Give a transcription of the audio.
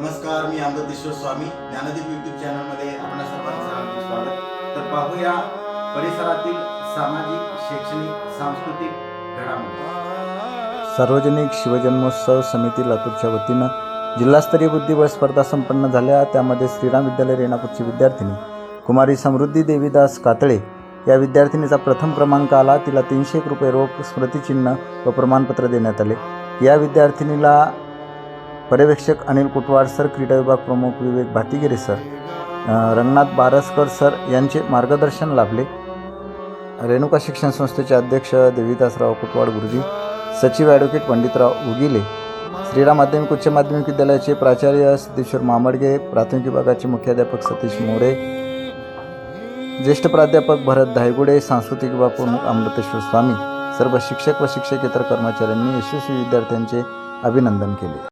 नमस्कार मी अमृतेश्वर स्वामी. ज्ञानदीप युट्यूब चॅनलमध्ये आपणा सर्वांचं हार्दिक स्वागत. तर पाहूया परिसरातील सामाजिक शैक्षणिक सांस्कृतिक घडामोडी. सार्वजनिक शिवजन्मोत्सव समिती लातूरच्या वतीनं जिल्हास्तरीय बुद्धिबळ स्पर्धा संपन्न झाल्या. त्यामध्ये श्रीराम विद्यालय रेणापूरची विद्यार्थिनी कुमारी समृद्धी देवीदास कातळे या विद्यार्थिनीचा प्रथम क्रमांक आला. तिला तीनशे एक रुपये रोख स्मृतिचिन्ह व प्रमाणपत्र देण्यात आले. या विद्यार्थिनीला पर्यवेक्षक अनिल कुटवाड सर क्रीडा विभाग प्रमुख विवेक भातीगिरे सर. रंगनाथ बारसकर सर यांचे मार्गदर्शन लाभले. रेणुका शिक्षण संस्थेचे अध्यक्ष देवीदासराव कुटवाड गुरुजी सचिव ॲडव्होकेट पंडितराव उगिले श्रीराम माध्यमिक उच्च माध्यमिक विद्यालयाचे प्राचार्य सिद्धेश्वर मामडगे प्राथमिक विभागाचे मुख्याध्यापक सतीश मोरे ज्येष्ठ प्राध्यापक भरत धायगुडे सांस्कृतिक विभाग प्रमुख अमृतेश्वर स्वामी सर्व शिक्षक व शिक्षकेतर कर्मचाऱ्यांनी यशस्वी विद्यार्थ्यांचे अभिनंदन केले.